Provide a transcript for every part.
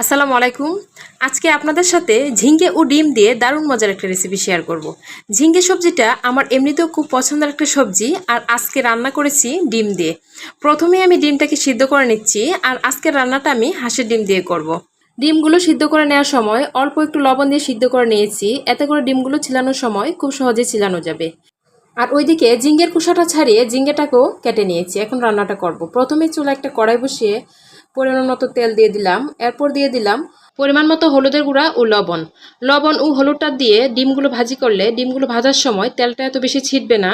আসসালামু আলাইকুম আজকে আপনাদের সাথে ঝিঙ্গে ও ডিম দিয়ে দারুণ মজার একটা রেসিপি শেয়ার করব। ঝিঙ্গে সবজিটা আমার এমনিতেও খুব পছন্দের একটা সবজি আর আজকে রান্না করেছি ডিম দিয়ে প্রথমে আমি ডিমটাকে সিদ্ধ করে নিচ্ছি আর আজকের রান্নাটা আমি হাঁসের ডিম দিয়ে করব। ডিমগুলো সিদ্ধ করে নেওয়ার সময় অল্প একটু লবণ দিয়ে সিদ্ধ করে নিয়েছি এতে করে ডিমগুলো ছিলানোর সময় খুব সহজে ছিলানো যাবে আর ওইদিকে জিঙ্গের কুসাটা ছাড়িয়ে জিঙ্গেটাকেও কেটে নিয়েছি এখন রান্নাটা করব। প্রথমে চুলা একটা কড়াই বসিয়ে পরিমাণ মতো তেল দিয়ে দিলাম। এরপর দিয়ে দিলাম পরিমাণ মতো হলুদের গুঁড়া ও লবণ। লবণ ও হলুদটা দিয়ে ডিমগুলো ভাজি করলে ডিমগুলো ভাজার সময় তেলটা এত বেশি ছিটবে না।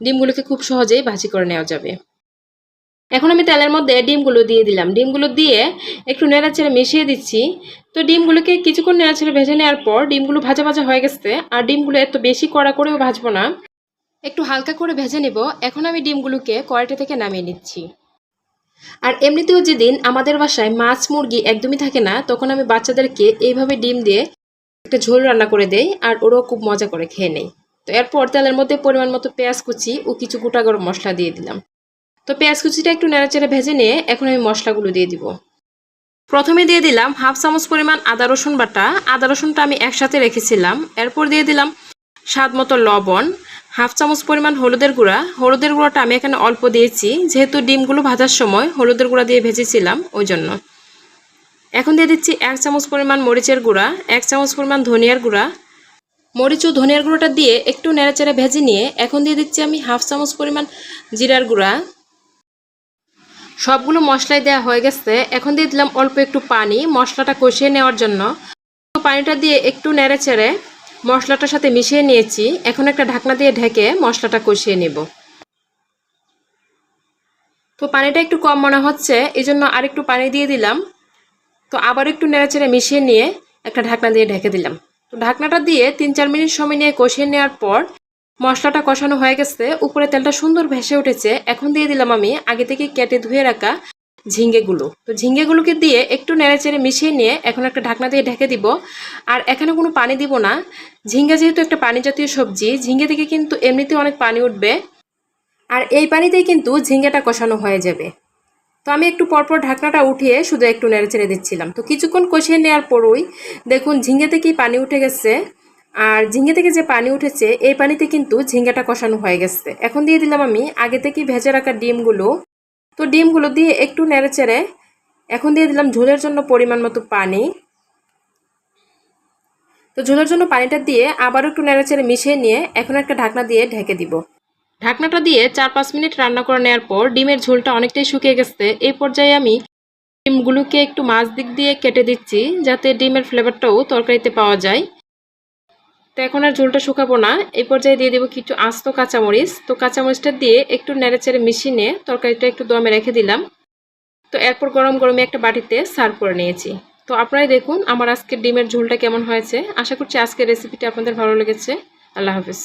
ডিমগুলোকে খুব সহজেই ভাজি করে নেওয়া যাবে। এখন আমি তেলের মধ্যে ডিমগুলো দিয়ে দিলাম। ডিমগুলো দিয়ে একটু নেড়াচেড়ে মিশিয়ে দিচ্ছি। তো ডিমগুলোকে কিছুক্ষণ নেড়াচেড়ে ভেজে নেওয়ার পর ডিমগুলো ভাজা ভাজা হয়ে গেছে আর ডিমগুলো এত বেশি কড়া করেও ভাজবো না। একটু হালকা করে ভেজে নেব। এখন আমি ডিমগুলোকে কড়াইটা থেকে নামিয়ে নিচ্ছি। আর এমনিতেও যেদিন আমাদের বাসায় মাছ, মুরগি একদমই থাকে না, তখন আমি বাচ্চাদেরকে এইভাবে ডিম দিয়ে একটা ঝোল রান্না করে দেই আর ওরাও খুব মজা করে খেয়ে নেই তো এরপর তেলের মধ্যে পরিমাণ মতো পেঁয়াজ কুচি ও কিছু গোটা গরম মশলা দিয়ে দিলাম। তো পেঁয়াজ কুচিটা একটু নেড়াচেড়ে ভেজে নিয়ে এখন আমি মশলাগুলো দিয়ে দিব। প্রথমে দিয়ে দিলাম হাফ চামচ পরিমাণ আদা, রসুন বাটা। আদা, রসুনটা আমি একসাথে রেখেছিলাম। এরপর দিয়ে দিলাম স্বাদ মতো লবণ। হাফ চামচ পরিমাণ হলুদের গুঁড়া। হলুদের গুঁড়াটা আমি এখানে অল্প দিয়েছি। যেহেতু ডিমগুলো ভাজার সময় হলুদের গুঁড়া দিয়ে ভেজেছিলাম ওই জন্য। এখন দিয়ে দিচ্ছি এক চামচ পরিমাণ মরিচের গুঁড়া, এক চামচ পরিমাণ ধনিয়ার গুঁড়া। মরিচ ও ধনিয়ার গুঁড়োটা দিয়ে একটু নেড়াচেড়ে ভেজে নিয়ে এখন দিয়ে দিচ্ছি আমি হাফ চামচ পরিমাণ জিরার গুঁড়া। সবগুলো মশলাই দেওয়া হয়ে গেছে। এখন দিয়ে দিলাম অল্প একটু পানি মশলাটা কষিয়ে নেওয়ার জন্য। পানিটা দিয়ে একটু নেড়ে চেড়ে মশলাটার সাথে মিশিয়ে নিয়েছি। এখন একটা ঢাকনা দিয়ে ঢেকে মশলাটা কষিয়ে নেব। তো পানিটা একটু কম মনে হচ্ছে এই জন্য আরেকটু পানি দিয়ে দিলাম। তো আবার একটু নেড়েচেড়ে মিশিয়ে নিয়ে একটা ঢাকনা দিয়ে ঢেকে দিলাম। তো ঢাকনাটা দিয়ে তিন চার মিনিট সময় নিয়ে কষিয়ে নেওয়ার পর মশলাটা কষানো হয়ে গেছে। উপরে তেলটা সুন্দর ভেসে উঠেছে। এখন দিয়ে দিলাম আমি আগে থেকে কেটে ধুয়ে রাখা ঝিঙ্গেগুলো। তো ঝিঙ্গেগুলোকে দিয়ে একটু নেড়েচেড়ে মিশিয়ে নিয়ে এখন একটা ঢাকনা দিয়ে ঢেকে দিব। আর এখানে কোনো পানি দিব না। ঝিঙ্গা যেহেতু একটা পানি জাতীয় সবজি, ঝিঙ্গে থেকে কিন্তু এমনিতেও অনেক পানি উঠবে। আর এই পানিতেই কিন্তু ঝিঙ্গেটা কষানো হয়ে যাবে। তো আমি একটু পরপর ঢাকনাটা উঠিয়ে শুধু একটু নেড়ে ছেড়ে দিচ্ছিলাম। তো কিছুক্ষণ কষিয়ে নেওয়ার পরই দেখুন ঝিঙ্গে থেকেই পানি উঠে গেছে। আর ঝিঙ্গে থেকে যে পানি উঠেছে, এই পানিতে কিন্তু ঝিঙ্গাটা কষানো হয়ে গেছে। এখন দিয়ে দিলাম আমি আগে থেকেই ভেজে রাখা ডিমগুলো। তো ডিমগুলো দিয়ে একটু নেড়েচেড়ে এখন দিয়ে দিলাম ঝোলের জন্য পরিমাণ মতো পানি। তো ঝোলের জন্য পানিটা দিয়ে আবারও একটু নেড়েচেড়ে মিশিয়ে নিয়ে এখন একটা ঢাকনা দিয়ে ঢেকে দিব। ঢাকনাটা দিয়ে চার পাঁচ মিনিট রান্না করে নেওয়ার পর ডিমের ঝোলটা অনেকটাই শুকিয়ে গেছে। এই পর্যায়ে আমি ডিমগুলোকে একটু মাছ দিক দিয়ে কেটে দিচ্ছি যাতে ডিমের ফ্লেভারটাও তরকারিতে পাওয়া যায়। তো এখন আর ঝোলটা শুকাবো না। এই পর্যায়ে দিয়ে দেবো কিছু আস্ত কাঁচামরিচ। তো কাঁচামরিচটা দিয়ে একটু নেড়েচেড়ে মিশিয়ে নিয়ে তরকারিটা একটু দমে রেখে দিলাম। তো এরপর গরম গরমে একটা বাটিতে সার্ভ করে নিয়েছি। তো আপনারাই দেখুন আমার আজকের ডিমের ঝোলটা কেমন হয়েছে। আশা করছি আজকের রেসিপিটা আপনাদের ভালো লেগেছে। আল্লাহ হাফিজ।